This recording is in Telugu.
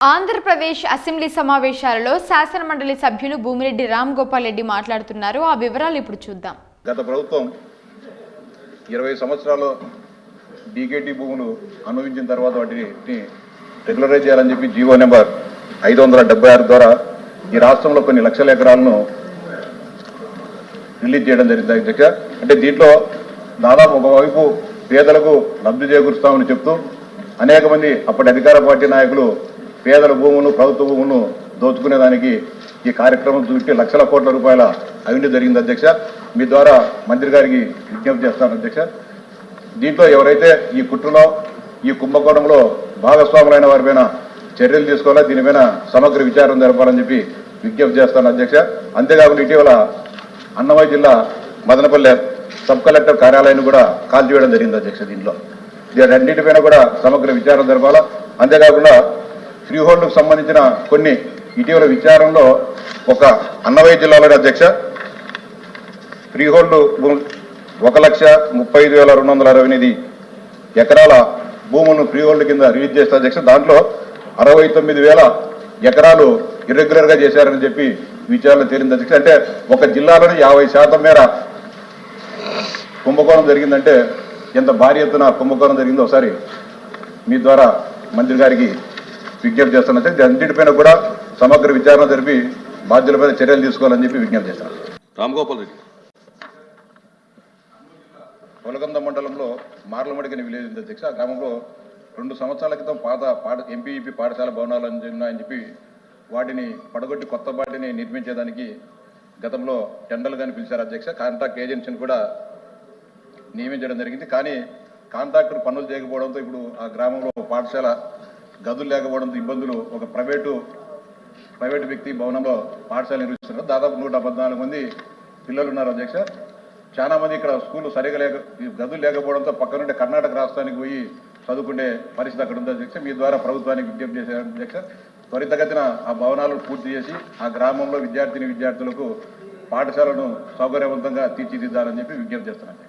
ఆంధ్రప్రదేశ్ అసెంబ్లీ సమావేశాలలో శాసనమండలి సభ్యులు భూమిరెడ్డి రామ్ గోపాల్ రెడ్డి మాట్లాడుతున్నారు. ఆ వివరాలు ఇప్పుడు చూద్దాం. గత ప్రభుత్వం ఇరవై సంవత్సరాలు డీకేటీ భూములు అనుభవించిన తర్వాత వాటిని రెగ్యులరైజ్ చేయాలని చెప్పి జీవో నెంబర్ ఐదు వందల డెబ్బై ఆరు ద్వారా ఈ రాష్ట్రంలో కొన్ని లక్షల ఎకరాలను రిలీజ్ చేయడం జరిగింది. అంటే దీంట్లో దాదాపు ఒకవైపు పేదలకు లబ్ధి చేకూరుస్తామని చెప్తూ అనేక మంది అప్పటి అధికార పార్టీ నాయకులు పేదల భూములను ప్రభుత్వ భూములను దోచుకునేదానికి ఈ కార్యక్రమం చుట్టి లక్షల కోట్ల రూపాయల అవినీతి జరిగింది అధ్యక్ష. మీ ద్వారా మంత్రి గారికి విజ్ఞప్తి చేస్తాను అధ్యక్ష. దీంట్లో ఎవరైతే ఈ కుట్రలో ఈ కుంభకోణంలో భాగస్వాములైన వారిపైన చర్యలు తీసుకోవాలా దీనిపైన సమగ్ర విచారం జరపాలని చెప్పి విజ్ఞప్తి చేస్తాను అధ్యక్ష. అంతేకాకుండా ఇటీవల అన్నమయ్య జిల్లా మదనపల్లె సబ్ కలెక్టర్ కార్యాలయాన్ని కూడా కాల్చివేయడం జరిగింది అధ్యక్ష దీంట్లో. దీనన్నిటిపైన కూడా సమగ్ర విచారం జరపాలా. అంతేకాకుండా ఫ్రీహోల్డ్కు సంబంధించిన కొన్ని ఇటీవల విచారంలో ఒక అన్నవయ జిల్లాలోని అధ్యక్ష ఫ్రీహోల్డ్ ఒక లక్ష ముప్పై ఐదు వేల రెండు వందల అరవై ఎనిమిది ఎకరాల భూములను ఫ్రీహోల్డ్ కింద రిలీజ్ చేస్తే అధ్యక్ష. దాంట్లో అరవై తొమ్మిది వేల ఎకరాలు ఇర్రెగ్యులర్గా చేశారని చెప్పి విచారణ తేలింది అధ్యక్ష. అంటే ఒక జిల్లాలోని యాభై శాతం మేర కుంభకోణం జరిగిందంటే ఎంత భారీ ఎత్తున కుంభకోణం జరిగిందో ఒకసారి మీ ద్వారా మంత్రి గారికి విజ్ఞప్తి చేస్తున్నా అన్నింటిపైన కూడా సమగ్ర విచారణ జరిపి బాధ్యులపైన చర్యలు తీసుకోవాలని చెప్పి విజ్ఞప్తి చేస్తాను రామ్ గోపాల్ రెడ్డి. పొలగంద మండలంలో మార్లమడిగిన విలేజ్ ఉంది అధ్యక్ష. ఆ గ్రామంలో రెండు సంవత్సరాల క్రితం పాత పాఠ ఎంపీఈపీ పాఠశాల భవనాలు అని ఉన్నాయని చెప్పి వాటిని పడగొట్టి కొత్త వాటిని నిర్మించేదానికి గతంలో టెండర్లు కానీ పిలిచారు అధ్యక్ష. కాంట్రాక్ట్ ఏజెన్సీని కూడా నియమించడం జరిగింది. కానీ కాంట్రాక్టర్ పనులు చేయకపోవడంతో ఇప్పుడు ఆ గ్రామంలో పాఠశాల గదులు లేకపోవడంతో ఇబ్బందులు ఒక ప్రైవేటు ప్రైవేటు వ్యక్తి భవనంలో పాఠశాల నిర్వహిస్తున్నారు. దాదాపు నూట పద్నాలుగు మంది పిల్లలు ఉన్నారు అధ్యక్ష. చాలా మంది ఇక్కడ స్కూల్ సరిగా లేక గదులు లేకపోవడంతో పక్కనుండే కర్ణాటక రాష్ట్రానికి పోయి చదువుకునే పరిస్థితి అక్కడ ఉంది అధ్యక్ష. మీ ద్వారా ప్రభుత్వానికి విజ్ఞప్తి చేశారు అధ్యక్ష. త్వరితగతిన ఆ భవనాలు పూర్తి చేసి ఆ గ్రామంలో విద్యార్థిని విద్యార్థులకు పాఠశాలను సౌకర్యవంతంగా తీర్చిదిద్దాలని చెప్పి విజ్ఞప్తి చేస్తున్నాను